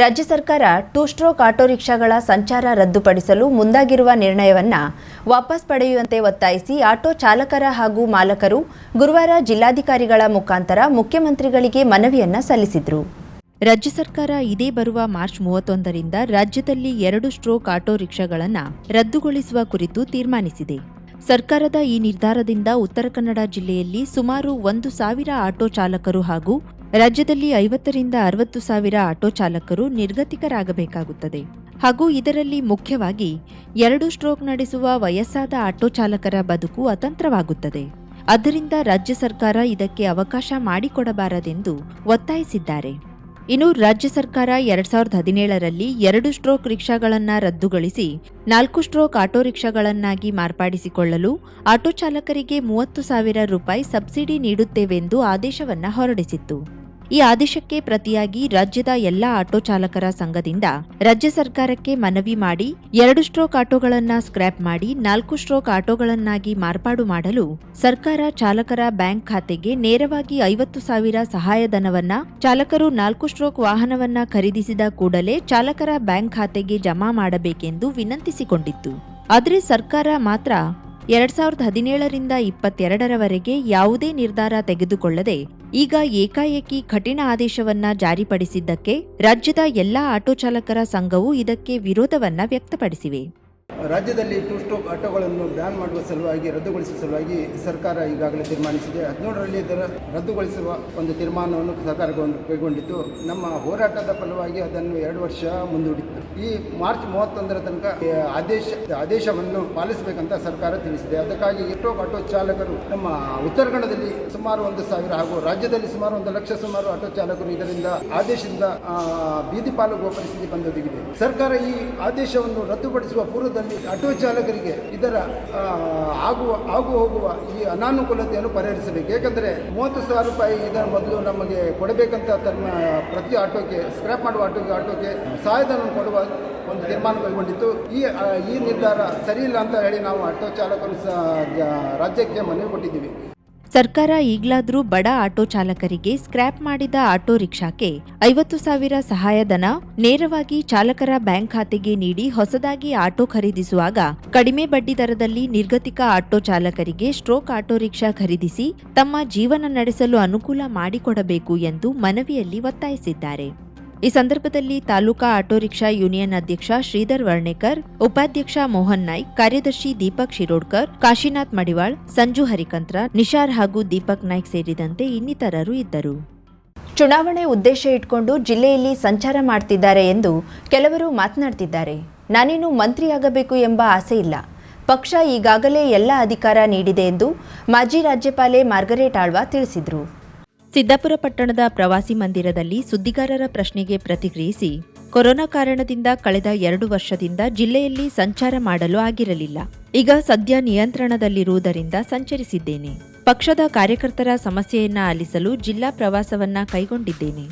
ರಾಜ್ಯ ಸರ್ಕಾರ two stroke auto ರಿಕ್ಷಾಗಳ ಸಂಚಾರ ರದ್ದುಪಡಿಸಲು ಮುಂದಾಗಿರುವ ನಿರ್ಣಯವನ್ನು ವಾಪಸ್ ಪಡೆಯುವಂತೆ ಒತ್ತಾಯಿಸಿ ಆಟೋ ಚಾಲಕರ ಹಾಗೂ ಮಾಲಕರು ಗುರುವಾರ ಜಿಲ್ಲಾಧಿಕಾರಿಗಳ ಮುಖಾಂತರ ಮುಖ್ಯಮಂತ್ರಿಗಳಿಗೆ ಮನವಿಯನ್ನ ಸಲ್ಲಿಸಿದರು. ರಾಜ್ಯ ಸರ್ಕಾರ ಇದೇ ಬರುವ ಮಾರ್ಚ್ ಮೂವತ್ತೊಂದರಿಂದ ರಾಜ್ಯದಲ್ಲಿ ಎರಡು ಸ್ಟ್ರೋಕ್ ಆಟೋ ರಿಕ್ಷಾಗಳನ್ನು ರದ್ದುಗೊಳಿಸುವ ಕುರಿತು ತೀರ್ಮಾನಿಸಿದೆ. ಸರ್ಕಾರದ ಈ ನಿರ್ಧಾರದಿಂದ ಉತ್ತರ ಕನ್ನಡ ಜಿಲ್ಲೆಯಲ್ಲಿ ಸುಮಾರು ಒಂದು ಸಾವಿರ ಆಟೋ ಚಾಲಕರು ಹಾಗೂ ರಾಜ್ಯದಲ್ಲಿ ಐವತ್ತರಿಂದ ಅರವತ್ತು ಸಾವಿರ ಆಟೋ ಚಾಲಕರು ನಿರ್ಗತಿಕರಾಗಬೇಕಾಗುತ್ತದೆ. ಹಾಗೂ ಇದರಲ್ಲಿ ಮುಖ್ಯವಾಗಿ ಎರಡು ಸ್ಟ್ರೋಕ್ ನಡೆಸುವ ವಯಸ್ಸಾದ ಆಟೋ ಚಾಲಕರ ಬದುಕು ಅತಂತ್ರವಾಗುತ್ತದೆ. ಅದರಿಂದ ರಾಜ್ಯ ಸರ್ಕಾರ ಇದಕ್ಕೆ ಅವಕಾಶ ಮಾಡಿಕೊಡಬಾರದೆಂದು ಒತ್ತಾಯಿಸಿದ್ದಾರೆ. ಇನ್ನು ರಾಜ್ಯ ಸರ್ಕಾರ ಎರಡ್ ಸಾವಿರದ ಹದಿನೇಳರಲ್ಲಿ ಎರಡು ಸ್ಟ್ರೋಕ್ ರಿಕ್ಷಾಗಳನ್ನ ರದ್ದುಗೊಳಿಸಿ ನಾಲ್ಕು ಸ್ಟ್ರೋಕ್ ಆಟೋ ರಿಕ್ಷಾಗಳನ್ನಾಗಿ ಮಾರ್ಪಾಡಿಸಿಕೊಳ್ಳಲು ಆಟೋ ಚಾಲಕರಿಗೆ ಮೂವತ್ತು ಸಾವಿರ ರೂಪಾಯಿ ಸಬ್ಸಿಡಿ ನೀಡುತ್ತೇವೆಂದು ಆದೇಶವನ್ನ ಹೊರಡಿಸಿತ್ತು. ಈ ಆದೇಶಕ್ಕೆ ಪ್ರತಿಯಾಗಿ ರಾಜ್ಯದ ಎಲ್ಲಾ ಆಟೋ ಚಾಲಕರ ಸಂಘದಿಂದ ರಾಜ್ಯ ಸರ್ಕಾರಕ್ಕೆ ಮನವಿ ಮಾಡಿ ಎರಡು ಸ್ಟ್ರೋಕ್ ಆಟೋಗಳನ್ನ ಸ್ಕ್ರ್ಯಾಪ್ ಮಾಡಿ ನಾಲ್ಕು ಸ್ಟ್ರೋಕ್ ಆಟೋಗಳನ್ನಾಗಿ ಮಾರ್ಪಾಡು ಮಾಡಲು ಸರ್ಕಾರ ಚಾಲಕರ ಬ್ಯಾಂಕ್ ಖಾತೆಗೆ ನೇರವಾಗಿ ಐವತ್ತು ಸಾವಿರ ಸಹಾಯಧನವನ್ನ, ಚಾಲಕರು ನಾಲ್ಕು ಸ್ಟ್ರೋಕ್ ವಾಹನವನ್ನ ಖರೀದಿಸಿದ ಕೂಡಲೇ ಚಾಲಕರ ಬ್ಯಾಂಕ್ ಖಾತೆಗೆ ಜಮಾ ಮಾಡಬೇಕೆಂದು ವಿನಂತಿಸಿಕೊಂಡಿತ್ತು. ಆದರೆ ಸರ್ಕಾರ ಮಾತ್ರ ಎರಡ್ ಸಾವಿರದ ಹದಿನೇಳರಿಂದ ಇಪ್ಪತ್ತೆರಡರವರೆಗೆ ಯಾವುದೇ ನಿರ್ಧಾರ ತೆಗೆದುಕೊಳ್ಳದೆ ಈಗ ಏಕಾಏಕಿ ಕಠಿಣ ಆದೇಶವನ್ನ ಜಾರಿಪಡಿಸಿದ್ದಕ್ಕೆ ರಾಜ್ಯದ ಎಲ್ಲಾ ಆಟೋ ಚಾಲಕರ ಸಂಘವು ಇದಕ್ಕೆ ವಿರೋಧವನ್ನ ವ್ಯಕ್ತಪಡಿಸಿವೆ. ರಾಜ್ಯದಲ್ಲಿ ಟೂ ಸ್ಟೋಕ್ ಆಟೋಗಳನ್ನು ಬ್ಯಾನ್ ಮಾಡುವ ಸಲುವಾಗಿ, ರದ್ದುಗೊಳಿಸುವ ಸಲುವಾಗಿ ಸರ್ಕಾರ ಈಗಾಗಲೇ ತೀರ್ಮಾನಿಸಿದೆ. ಹದಿನೇಳರಲ್ಲಿ ಇದರ ರದ್ದುಗೊಳಿಸುವ ಒಂದು ತೀರ್ಮಾನವನ್ನು ಸರ್ಕಾರ ಗೊಂಡು- ಕೈಗೊಂಡಿತ್ತು. ನಮ್ಮ ಹೋರಾಟದ ಫಲವಾಗಿ ಅದನ್ನು ಎರಡು ವರ್ಷ ಮುಂದೂಡಿತ್ತು. ಈ ಮಾರ್ಚ್ ಮೂವತ್ತೊಂದರ ತನಕ ಆದೇಶ, ಆದೇಶವನ್ನು ಪಾಲಿಸಬೇಕಂತ ಸರ್ಕಾರ ತಿಳಿಸಿದೆ. ಅದಕ್ಕಾಗಿ ಎಷ್ಟೋ ಆಟೋ ಚಾಲಕರು ನಮ್ಮ ಉತ್ತರ ಕನ್ನಡದಲ್ಲಿ ಸುಮಾರು ಒಂದು ಸಾವಿರ ಹಾಗೂ ರಾಜ್ಯದಲ್ಲಿ ಸುಮಾರು ಒಂದು ಲಕ್ಷ ಸುಮಾರು ಆಟೋ ಚಾಲಕರು ಇದರಿಂದ ಆದೇಶದಿಂದ ಬೀದಿ ಪಾಲುಗುವ ಪರಿಸ್ಥಿತಿ ಬಂದೊದಗಿದೆ. ಸರ್ಕಾರ ಈ ಆದೇಶವನ್ನು ರದ್ದುಪಡಿಸುವ ಪೂರ್ವದಲ್ಲಿ ಆಟೋ ಚಾಲಕರಿಗೆ ಇದರ ಆಗುವ, ಆಗು ಹೋಗುವ ಈ ಅನಾನುಕೂಲತೆಯನ್ನು ಪರಿಹರಿಸಬೇಕು. ಏಕೆಂದರೆ ಮೂವತ್ತು ಸಾವಿರ ರೂಪಾಯಿ ಇದರ ಮೊದಲು ನಮಗೆ ಕೊಡಬೇಕಂತ ತನ್ನ ಪ್ರತಿ ಆಟೋಕ್ಕೆ ಸ್ಕ್ರ್ಯಾಪ್ ಮಾಡುವ ಆಟೋಗೆ ಆಟೋಗೆ ಸಹಾಯಧನ ಕೊಡುವ ಒಂದು ತೀರ್ಮಾನ ಕೈಗೊಂಡಿತ್ತು. ಈ ಈ ನಿರ್ಧಾರ ಸರಿಯಿಲ್ಲ ಅಂತ ಹೇಳಿ ನಾವು ಆಟೋ ಚಾಲಕರು ಸಹ ರಾಜ್ಯಕ್ಕೆ ಮನವಿ ಕೊಟ್ಟಿದ್ದೀವಿ. ಸರ್ಕಾರ ಈಗಲಾದರೂ ಬಡ ಆಟೋ ಚಾಲಕರಿಗೆ ಸ್ಕ್ರ್ಯಾಪ್ ಮಾಡಿದ ಆಟೋ ರಿಕ್ಷಾಕ್ಕೆ ಐವತ್ತು ಸಾವಿರ ಸಹಾಯಧನ ನೇರವಾಗಿ ಚಾಲಕರ ಬ್ಯಾಂಕ್ ಖಾತೆಗೆ ನೀಡಿ ಹೊಸದಾಗಿ ಆಟೋ ಖರೀದಿಸುವಾಗ ಕಡಿಮೆ ಬಡ್ಡಿ ದರದಲ್ಲಿ ನಿರ್ಗತಿಕ ಆಟೋ ಚಾಲಕರಿಗೆ ಸ್ಟ್ರೋಕ್ ಆಟೋ ರಿಕ್ಷಾ ಖರೀದಿಸಿ ತಮ್ಮ ಜೀವನ ನಡೆಸಲು ಅನುಕೂಲ ಮಾಡಿಕೊಡಬೇಕು ಎಂದು ಮನವಿಯಲ್ಲಿ ಒತ್ತಾಯಿಸಿದ್ದಾರೆ. ಈ ಸಂದರ್ಭದಲ್ಲಿ ತಾಲೂಕಾ ಆಟೋ ರಿಕ್ಷಾ ಯೂನಿಯನ್ ಅಧ್ಯಕ್ಷ ಶ್ರೀಧರ್ ವರ್ಣೇಕರ್, ಉಪಾಧ್ಯಕ್ಷ ಮೋಹನ್ ನಾಯ್ಕ್, ಕಾರ್ಯದರ್ಶಿ ದೀಪಕ್ ಶಿರೋಡ್ಕರ್, ಕಾಶಿನಾಥ್ ಮಡಿವಾಳ್, ಸಂಜು ಹರಿಕಂತ್ರ, ನಿಶಾರ್ ಹಾಗೂ ದೀಪಕ್ ನಾಯ್ಕ್ ಸೇರಿದಂತೆ ಇನ್ನಿತರರು ಇದ್ದರು. ಚುನಾವಣೆ ಉದ್ದೇಶ ಇಟ್ಕೊಂಡು ಜಿಲ್ಲೆಯಲ್ಲಿ ಸಂಚಾರ ಮಾಡ್ತಿದ್ದಾರೆ ಎಂದು ಕೆಲವರು ಮಾತನಾಡ್ತಿದ್ದಾರೆ. ನಾನೇನು ಮಂತ್ರಿಯಾಗಬೇಕು ಎಂಬ ಆಸೆ ಇಲ್ಲ. ಪಕ್ಷ ಈಗಾಗಲೇ ಎಲ್ಲ ಅಧಿಕಾರ ನೀಡಿದೆ ಎಂದು ಮಾಜಿ ರಾಜ್ಯಪಾಲೆ ಮಾರ್ಗರೇಟ್ ಆಳ್ವಾ ತಿಳಿಸಿದರು. ಸಿದ್ದಾಪುರ ಪಟ್ಟಣದ ಪ್ರವಾಸಿ ಮಂದಿರದಲ್ಲಿ ಸುದ್ದಿಗಾರರ ಪ್ರಶ್ನೆಗೆ ಪ್ರತಿಕ್ರಿಯಿಸಿ, ಕೊರೋನಾ ಕಾರಣದಿಂದ ಕಳೆದ ಎರಡು ವರ್ಷದಿಂದ ಜಿಲ್ಲೆಯಲ್ಲಿ ಸಂಚಾರ ಮಾಡಲು ಆಗಿರಲಿಲ್ಲ. ಈಗ ಸದ್ಯ ನಿಯಂತ್ರಣದಲ್ಲಿರುವುದರಿಂದ ಸಂಚರಿಸಿದ್ದೇನೆ. ಪಕ್ಷದ ಕಾರ್ಯಕರ್ತರ ಸಮಸ್ಯೆಯನ್ನ ಆಲಿಸಲು ಜಿಲ್ಲಾ ಪ್ರವಾಸವನ್ನ ಕೈಗೊಂಡಿದ್ದೇನೆ.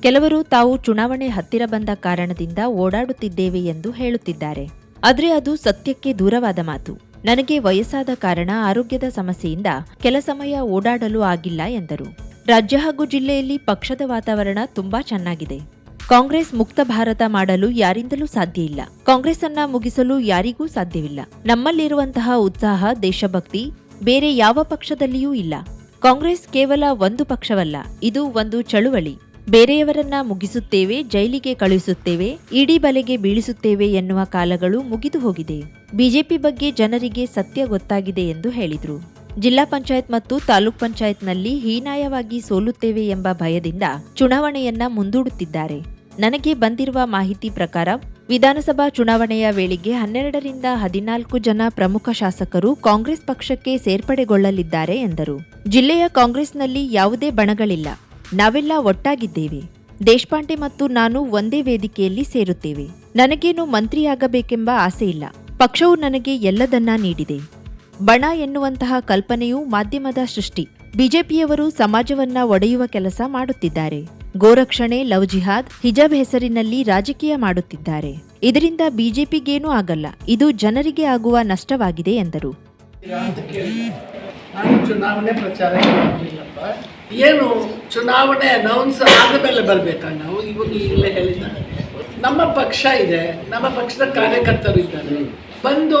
ಕೆಲವರು ತಾವು ಚುನಾವಣೆ ಹತ್ತಿರ ಬಂದ ಕಾರಣದಿಂದ ಓಡಾಡುತ್ತಿದ್ದೇವೆ ಎಂದು ಹೇಳುತ್ತಿದ್ದಾರೆ. ಆದರೆ ಅದು ಸತ್ಯಕ್ಕೆ ದೂರವಾದ ಮಾತು. ನನಗೆ ವಯಸ್ಸಾದ ಕಾರಣ ಆರೋಗ್ಯದ ಸಮಸ್ಯೆಯಿಂದ ಕೆಲ ಸಮಯ ಓಡಾಡಲು ಆಗಿಲ್ಲ ಎಂದರು. ರಾಜ್ಯ ಹಾಗೂ ಜಿಲ್ಲೆಯಲ್ಲಿ ಪಕ್ಷದ ವಾತಾವರಣ ತುಂಬಾ ಚೆನ್ನಾಗಿದೆ. ಕಾಂಗ್ರೆಸ್ ಮುಕ್ತ ಭಾರತ ಮಾಡಲು ಯಾರಿಂದಲೂ ಸಾಧ್ಯ ಇಲ್ಲ. ಕಾಂಗ್ರೆಸ್ ಅನ್ನ ಮುಗಿಸಲು ಯಾರಿಗೂ ಸಾಧ್ಯವಿಲ್ಲ. ನಮ್ಮಲ್ಲಿರುವಂತಹ ಉತ್ಸಾಹ, ದೇಶಭಕ್ತಿ ಬೇರೆ ಯಾವ ಪಕ್ಷದಲ್ಲಿಯೂ ಇಲ್ಲ. ಕಾಂಗ್ರೆಸ್ ಕೇವಲ ಒಂದು ಪಕ್ಷವಲ್ಲ, ಇದು ಒಂದು ಚಳುವಳಿ. ಬೇರೆಯವರನ್ನ ಮುಗಿಸುತ್ತೇವೆ, ಜೈಲಿಗೆ ಕಳುಹಿಸುತ್ತೇವೆ, ಇಡೀ ಬಲೆಗೆ ಬೀಳಿಸುತ್ತೇವೆ ಎನ್ನುವ ಕಾಲಗಳು ಮುಗಿದು ಹೋಗಿದೆ. ಬಿಜೆಪಿ ಬಗ್ಗೆ ಜನರಿಗೆ ಸತ್ಯ ಗೊತ್ತಾಗಿದೆ ಎಂದು ಹೇಳಿದ್ರು. ಜಿಲ್ಲಾ ಪಂಚಾಯತ್ ಮತ್ತು ತಾಲೂಕ್ ಪಂಚಾಯತ್ನಲ್ಲಿ ಹೀನಾಯವಾಗಿ ಸೋಲುತ್ತೇವೆ ಎಂಬ ಭಯದಿಂದ ಚುನಾವಣೆಯನ್ನ ಮುಂದೂಡುತ್ತಿದ್ದಾರೆ. ನನಗೆ ಬಂದಿರುವ ಮಾಹಿತಿ ಪ್ರಕಾರ ವಿಧಾನಸಭಾ ಚುನಾವಣೆಯ ವೇಳೆಗೆ ಹನ್ನೆರಡರಿಂದ ಹದಿನಾಲ್ಕು ಜನ ಪ್ರಮುಖ ಶಾಸಕರು ಕಾಂಗ್ರೆಸ್ ಪಕ್ಷಕ್ಕೆ ಸೇರ್ಪಡೆಗೊಳ್ಳಲಿದ್ದಾರೆ ಎಂದರು. ಜಿಲ್ಲೆಯ ಕಾಂಗ್ರೆಸ್ನಲ್ಲಿ ಯಾವುದೇ ಬಣಗಳಿಲ್ಲ. ನಾವೆಲ್ಲ ಒಟ್ಟಾಗಿದ್ದೇವೆ. ದೇಶಪಾಂಡೆ ಮತ್ತು ನಾನು ಒಂದೇ ವೇದಿಕೆಯಲ್ಲಿ ಸೇರುತ್ತೇವೆ. ನನಗೇನು ಮಂತ್ರಿಯಾಗಬೇಕೆಂಬ ಆಸೆ ಇಲ್ಲ ಪಕ್ಷವು ನನಗೆ ಎಲ್ಲದನ್ನ ನೀಡಿದೆ. ಬಣ ಎನ್ನುವಂತಹ ಕಲ್ಪನೆಯು ಮಾಧ್ಯಮದ ಸೃಷ್ಟಿ. ಬಿಜೆಪಿಯವರು ಸಮಾಜವನ್ನ ಒಡೆಯುವ ಕೆಲಸ ಮಾಡುತ್ತಿದ್ದಾರೆ. ಗೋರಕ್ಷಣೆ, ಲವ್ ಜಿಹಾದ್, ಹಿಜಾಬ್ ಹೆಸರಿನಲ್ಲಿ ರಾಜಕೀಯ ಮಾಡುತ್ತಿದ್ದಾರೆ. ಇದರಿಂದ ಬಿಜೆಪಿಗೇನೂ ಆಗಲ್ಲ, ಇದು ಜನರಿಗೆ ಆಗುವ ನಷ್ಟವಾಗಿದೆ ಎಂದರು. ಚುನಾವಣೆ ಪ್ರಚಾರ ಏನು ಚುನಾವಣೆ ಅನೌನ್ಸ್ ಆದ ಮೇಲೆ ಬರಬೇಕಾ ನಾವು? ಇವಾಗ ಈಗಲೇ ಹೇಳಿದ್ದಾರೆ. ನಮ್ಮ ಪಕ್ಷ ಇದೆ, ನಮ್ಮ ಪಕ್ಷದ ಕಾರ್ಯಕರ್ತರು ಇದ್ದಾರೆ. ಬಂದು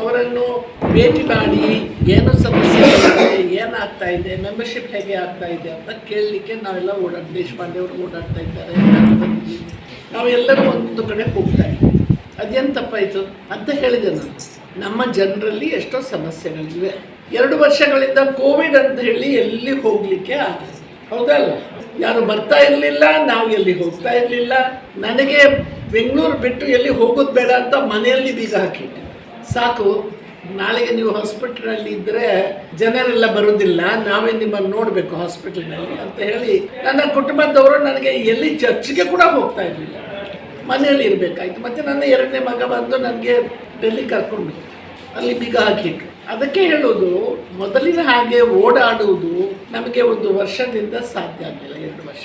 ಅವರನ್ನು ಭೇಟಿ ಮಾಡಿ ಏನು ಸಮಸ್ಯೆ ಏನಾಗ್ತಾ ಇದೆ ಮೆಂಬರ್ಶಿಪ್ ಹೇಗೆ ಆಗ್ತಾ ಇದೆ ಅಂತ ಕೇಳಲಿಕ್ಕೆ ನಾವೆಲ್ಲ ಓಡಾಡ್ ದೇಶಪಾಂಡೆ ಅವರು ಓಡಾಡ್ತಾ ಇದ್ದಾರೆ. ನಾವೆಲ್ಲರೂ ಒಂದು ಕಡೆ ಹೋಗ್ತಾ ಇದ್ದೀವಿ ಅದೇನು ತಪ್ಪಾಯಿತು ಅಂತ ಹೇಳಿದೆ ನಾನು. ನಮ್ಮ ಜನರಲ್ಲಿ ಎಷ್ಟೋ ಸಮಸ್ಯೆಗಳಿವೆ. ಎರಡು ವರ್ಷಗಳಿಂದ ಕೋವಿಡ್ ಅಂತ ಹೇಳಿ ಎಲ್ಲಿ ಹೋಗಲಿಕ್ಕೆ ಆಗಲ್ಲ ಹೌದಲ್ಲ? ಯಾರು ಬರ್ತಾ ಇರಲಿಲ್ಲ, ನಾವು ಎಲ್ಲಿ ಹೋಗ್ತಾ ಇರಲಿಲ್ಲ. ನನಗೆ ಬೆಂಗಳೂರು ಬಿಟ್ಟು ಎಲ್ಲಿ ಹೋಗೋದು ಬೇಡ ಅಂತ ಮನೆಯಲ್ಲಿ ಬೀಗ ಹಾಕಿ. ಸಾಕು, ನಾಳೆಗೆ ನೀವು ಹಾಸ್ಪಿಟ್ಲಲ್ಲಿ ಇದ್ದರೆ ಜನರೆಲ್ಲ ಬರೋದಿಲ್ಲ, ನಾವೇ ನಿಮ್ಮನ್ನು ನೋಡಬೇಕು ಹಾಸ್ಪಿಟ್ಲಿನಲ್ಲಿ ಅಂತ ಹೇಳಿ ನನ್ನ ಕುಟುಂಬದವರು ನನಗೆ ಎಲ್ಲಿ ಚರ್ಚ್ಗೆ ಕೂಡ ಹೋಗ್ತಾ ಇರಲಿಲ್ಲ. ಮನೆಯಲ್ಲಿ ಇರಬೇಕಾಯ್ತು. ಮತ್ತು ನನ್ನ ಎರಡನೇ ಮಗ ಬಂದು ನನಗೆ ಡೆಲ್ಲಿ ಕರ್ಕೊಂಡು ಅಲ್ಲಿ ಬೀಗ ಹಾಕಿ ಅದಕ್ಕೆ ಹೇಳೋದು, ಮೊದಲಿನ ಹಾಗೆ ಓಡಾಡುವುದು ನಮಗೆ ಒಂದು ವರ್ಷದಿಂದ ಸಾಧ್ಯ ಆಗಲಿಲ್ಲ, ಎರಡು ವರ್ಷ.